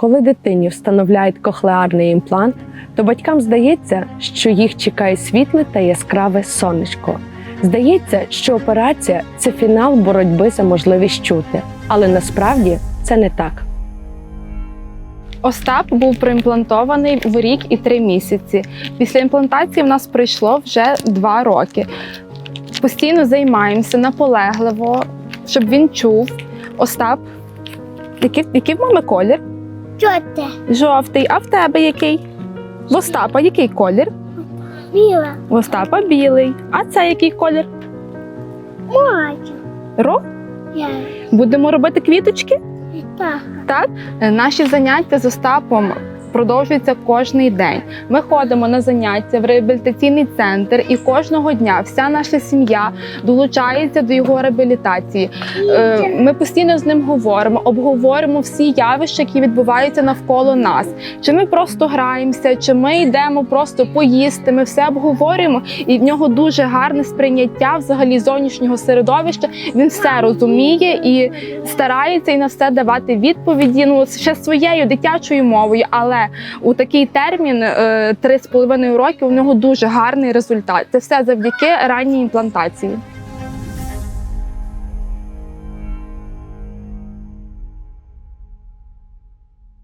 Коли дитині встановляють кохлеарний імплант, то батькам здається, що їх чекає світле та яскраве сонечко. Здається, що операція це фінал боротьби за можливість чути, але насправді це не так. Остап був проімплантований в рік і три місяці. Після імплантації в нас пройшло вже два роки. Постійно займаємося наполегливо, щоб він чув. Остап, який, в мами колір? Чоте, Жовтий. А в тебе який? В Остапа який колір? біла, В Остапа білий. А це який колір? мать, Ро? я, Будемо робити квіточки? так, Так, Е, наші заняття з Остапом продовжуються кожний день. Ми ходимо на заняття в реабілітаційний центр, і кожного дня вся наша сім'я долучається до його реабілітації. Е, Ми постійно з ним говоримо, обговоримо всі явища, які відбуваються навколо нас. Чи ми просто граємося, чи ми йдемо просто поїсти. Ми все обговорюємо, і в нього дуже гарне сприйняття взагалі зовнішнього середовища. Він все розуміє і старається і на все давати відповіді. Ну ще своєю дитячою мовою, але у такий термін е, три з половиною роки у нього дуже гарний результат. Це все завдяки ранній імплантації.